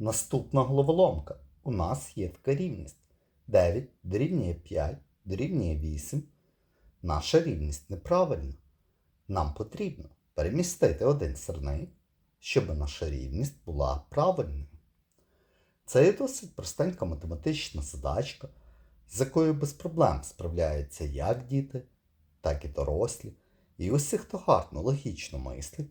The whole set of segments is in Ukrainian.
Наступна головоломка. У нас є така рівність. 9 дорівнює 5 дорівнює 8. Наша рівність неправильна. Нам потрібно перемістити один сирник, щоб наша рівність була правильною. Це є досить простенька математична задачка, з якою без проблем справляються як діти, так і дорослі. І усі, хто гарно логічно мислить,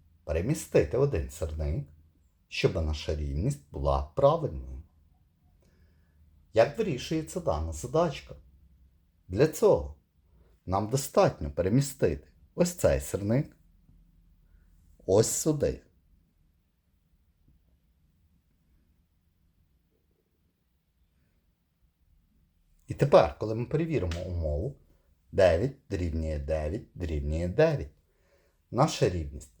перемістити один сирник, щоб наша рівність була правильною. Як вирішується дана задачка? Для цього нам достатньо перемістити ось цей сирник ось сюди. І тепер, коли ми перевіримо умову, 9 дорівнює 9 дорівнює 9. Наша рівність